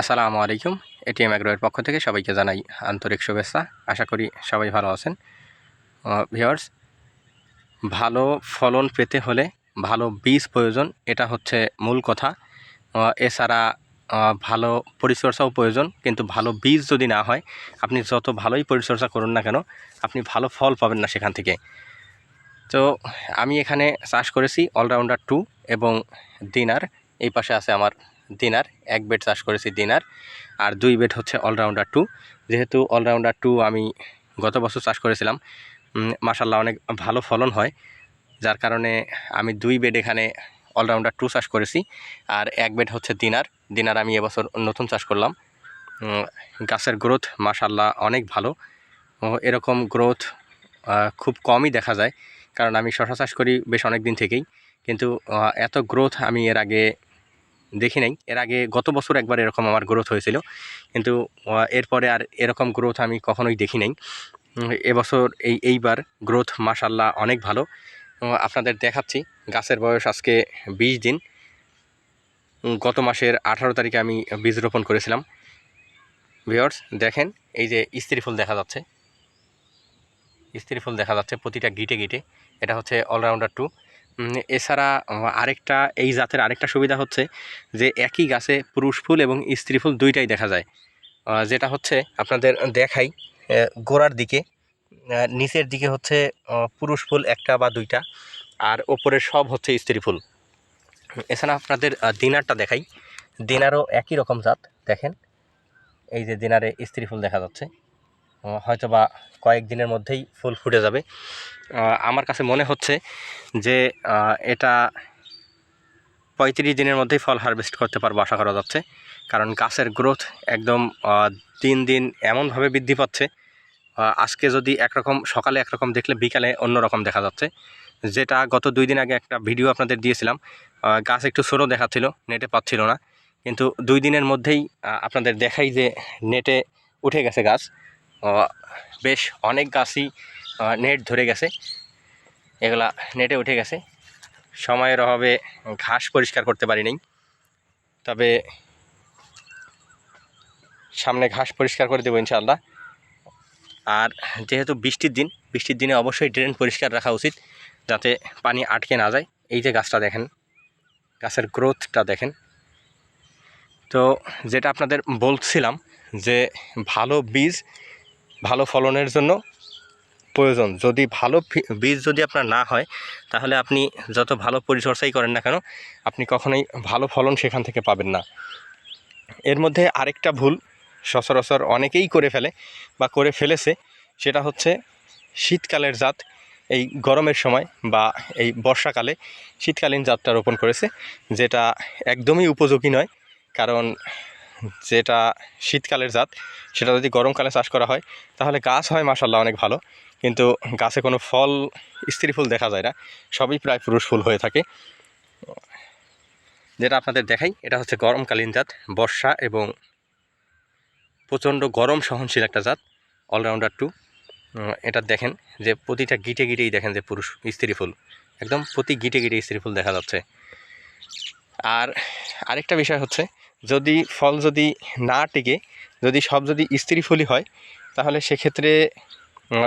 আসসালামু আলাইকুম। এটিএম অ্যাগ্রোয়ের পক্ষ থেকে সবাইকে জানাই আন্তরিক শুভেচ্ছা। আশা করি সবাই ভালো আছেন। ভিওয়ার্স ভালো ফলন পেতে হলে ভালো বীজ প্রয়োজন, এটা হচ্ছে মূল কথা। এছাড়া ভালো পরিচর্যাও প্রয়োজন, কিন্তু ভালো বীজ যদি না হয়, আপনি যত ভালোই পরিচর্যা করুন না কেন, আপনি ভালো ফল পাবেন না সেখান থেকে। তো, আমি এখানে চাষ করেছি অলরাউন্ডার টু এবং দিনার এই পাশে আছে আমার দিনার এক বেড চাষ করেছি দিনার আর দুই বেড হচ্ছে অলরাউন্ডার টু যেহেতু অলরাউন্ডার টু আমি গত বছর চাষ করেছিলাম মাসাল্লাহ অনেক ভালো ফলন হয়। যার কারণে আমি দুই বেড এখানে অলরাউন্ডার টু চাষ করেছি আর এক বেড হচ্ছে দিনার দিনার আমি এবছর নতুন চাষ করলাম। গাছের গ্রোথ মাসাল্লাহ অনেক ভালো। এরকম গ্রোথ খুব কমই দেখা যায়। কারণ আমি শশা চাষ করি বেশ অনেক দিন থেকেই। কিন্তু এত গ্রোথ আমি এর আগে দেখি নাই। এর আগে গত বছর একবার এরকম আমার গ্রোথ হয়েছিল। কিন্তু এরপরে আর এরকম গ্রোথ আমি কখনোই দেখি নাই। এবছর এই, এইবার গ্রোথ মাসাল্লাহ অনেক ভালো। আপনাদের দেখাচ্ছি, গাছের বয়স আজকে বিশ দিন। গত মাসের আঠারো তারিখে আমি বীজ রোপণ করেছিলাম। ভিওর্স দেখেন, এই যে স্ত্রী ফুল দেখা যাচ্ছে। স্ত্রী ফুল দেখা যাচ্ছে প্রতিটা গিটে গিটে। এটা হচ্ছে অলরাউন্ডার টু এছাড়া আরেকটা, এই জাতের আরেকটা সুবিধা হচ্ছে যে একই গাছে পুরুষ ফুল এবং স্ত্রী ফুল দুইটাই দেখা যায়। যেটা হচ্ছে আপনাদের দেখাই গোড়ার দিকে নিচের দিকে হচ্ছে পুরুষ ফুল একটা বা দুইটা, আর ওপরের সব হচ্ছে স্ত্রী ফুল। এছাড়া আপনাদের দিনারটা দেখাই। দিনারও একই রকম জাত, দেখেন। এই যে দিনারে স্ত্রী ফুল দেখা যাচ্ছে। হয়তো বা কয়েকদিনের মধ্যেই ফুল ফুটে যাবে। আমার কাছে মনে হচ্ছে যে এটা পঁয়ত্রিশ দিনের মধ্যেই ফল হারভেস্ট করতে পারব আশা করা যাচ্ছে। কারণ গাছের গ্রোথ একদম দিন দিন এমনভাবে বৃদ্ধি পাচ্ছে। আজকে যদি একরকম, সকালে একরকম দেখলে বিকালে অন্যরকম দেখা যাচ্ছে। যেটা গত দুই দিন আগে একটা ভিডিও আপনাদের দিয়েছিলাম। গাছ একটু ছোটো দেখাচ্ছিল নেটে পাচ্ছিল না। কিন্তু দুই দিনের মধ্যেই আপনাদের দেখাই যে নেটে উঠে গেছে গাছ। বেশ অনেক গাছই নেট ধরে গেছে। এগুলা নেটে উঠে গেছে। সময়ের অভাবে ঘাস পরিষ্কার করতে পারি নাই। তবে সামনে ঘাস পরিষ্কার করে দেবো ইনশাআল্লাহ। আর যেহেতু বৃষ্টির দিন, বৃষ্টির দিনে অবশ্যই ড্রেন পরিষ্কার রাখা উচিত, যাতে পানি আটকে না যায়। এই যে গাছটা দেখেন, গাছের গ্রোথটা দেখেন। তো যেটা আপনাদের বলছিলাম যে ভালো বীজ ভালো ফলনের জন্য প্রয়োজন। যদি ভালো বীজ যদি আপনার না হয়, তাহলে আপনি যত ভালো পরিচর্যাই করেন না কেন, আপনি কখনোই ভালো ফলন সেখান থেকে পাবেন না। এর মধ্যে আরেকটা ভুল সচরাচর অনেকেই করে ফেলে বা করে ফেলেছে, সেটা হচ্ছে শীতকালের জাত। এই গরমের সময় বা এই বর্ষাকালে শীতকালীন জাতটা রোপণ করেছে, যেটা একদমই উপযোগী নয়। কারণ যেটা শীতকালের জাত, সেটা যদি গরমকালে চাষ করা হয়, তাহলে গাছ হয় মাসাল্লাহ অনেক ভালো। কিন্তু গাছে কোনো ফল, স্ত্রী ফুল দেখা যায় না। সবই প্রায় পুরুষ ফুল হয়ে থাকে। যেটা আপনাদের দেখাই, এটা হচ্ছে গরমকালীন জাত, বর্ষা এবং প্রচণ্ড গরম সহনশীল একটা জাত অলরাউন্ডার টু এটা দেখেন যে প্রতিটা গিটে গিটেই দেখেন যে পুরুষ স্ত্রী ফুল। একদম প্রতি গিটে গিটে স্ত্রী ফুল দেখা যাচ্ছে। আর আরেকটা বিষয় হচ্ছে যদি ফল যদি না টিকে, যদি সব যদি স্ত্রী ফুলই হয়, তাহলে সেক্ষেত্রে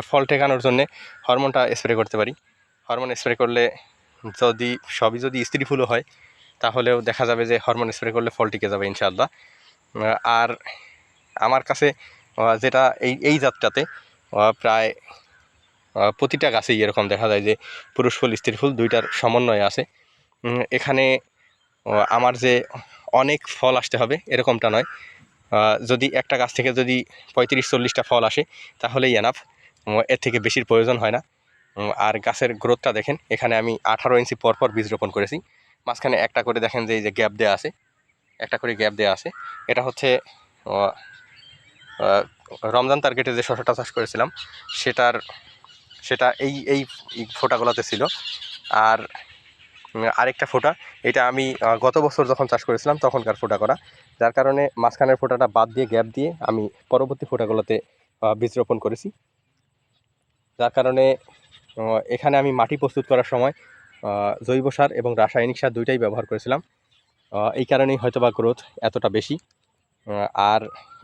ফল টেকানোর জন্যে হরমোনটা স্প্রে করতে পারি। হরমোন স্প্রে করলে যদি সবই যদি স্ত্রী ফুলও হয়, তাহলেও দেখা যাবে যে হরমোন স্প্রে করলে ফল টিকে যাবে ইনশাআল্লাহ। আর আমার কাছে যেটা এই এই জাতটাতে প্রায় প্রতিটা গাছেই এরকম দেখা যায় যে পুরুষ ফুল, স্ত্রী ফুল দুইটার সমন্বয় আছে। এখানে আমার যে অনেক ফল আসতে হবে, এরকমটা নয়। যদি একটা গাছ থেকে যদি পঁয়ত্রিশ, চল্লিশটা ফল আসে, তাহলেই এনাফ এর থেকে বেশির প্রয়োজন হয় না। আর গাছের গ্রোথটা দেখেন, এখানে আমি আঠারো ইঞ্চি পর পর বীজ রোপণ করেছি। মাঝখানে একটা করে দেখেন যে এই যে গ্যাপ দেওয়া আছে, একটা করে গ্যাপ দেওয়া আছে। এটা হচ্ছে রমজান টার্গেটে যে শশাটা চাষ করেছিলাম, সেটার, সেটা এই এই ফোটাগুলোতে ছিল। আর আরেকটা ফোঁটা। এটা আমি গত বছর যখন চাষ করেছিলাম, তখনকার ফোঁটা করা। যার কারণে মাঝখানের ফোঁটাটা বাদ দিয়ে, গ্যাপ দিয়ে আমি পরবর্তী ফোঁটাগুলোতে বীজ রোপণ করেছি। যার কারণে এখানে আমি মাটি প্রস্তুত করার সময় জৈব সার এবং রাসায়নিক সার দুইটাই ব্যবহার করেছিলাম। এই কারণেই হয়তো বা গ্রোথ এতটা বেশি। আর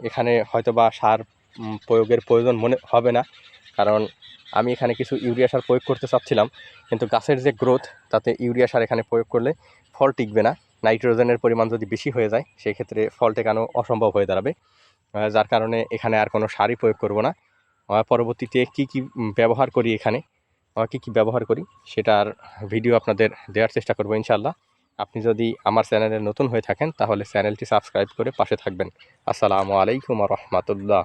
এখানে হয়তোবা সার প্রয়োগের প্রয়োজন মনে, হবে না। কারণ আমি এখানে কিছু ইউরিয়া সার প্রয়োগ করতে চাচ্ছিলাম, কিন্তু গাছের যে গ্রোথ তাতে ইউরিয়া সার এখানে প্রয়োগ করলে ফল টিকবে না। নাইট্রোজেনের পরিমাণ যদি বেশি হয়ে যায় সেই ক্ষেত্রে ফল টেকানো অসম্ভব হয়ে দাঁড়াবে। যার কারণে এখানে আর কোনো সারই প্রয়োগ করব না। পরবর্তীতে কি কি ব্যবহার করি এখানে? কি কি ব্যবহার করি? সেটার ভিডিও আপনাদের দেওয়ার চেষ্টা করব ইনশাল্লাহ আপনি যদি আমার চ্যানেলে নতুন হয়ে থাকেন, তাহলে চ্যানেলটি সাবস্ক্রাইব করে পাশে থাকবেন। আসসালামু আলাইকুম রহমতুল্লাহ।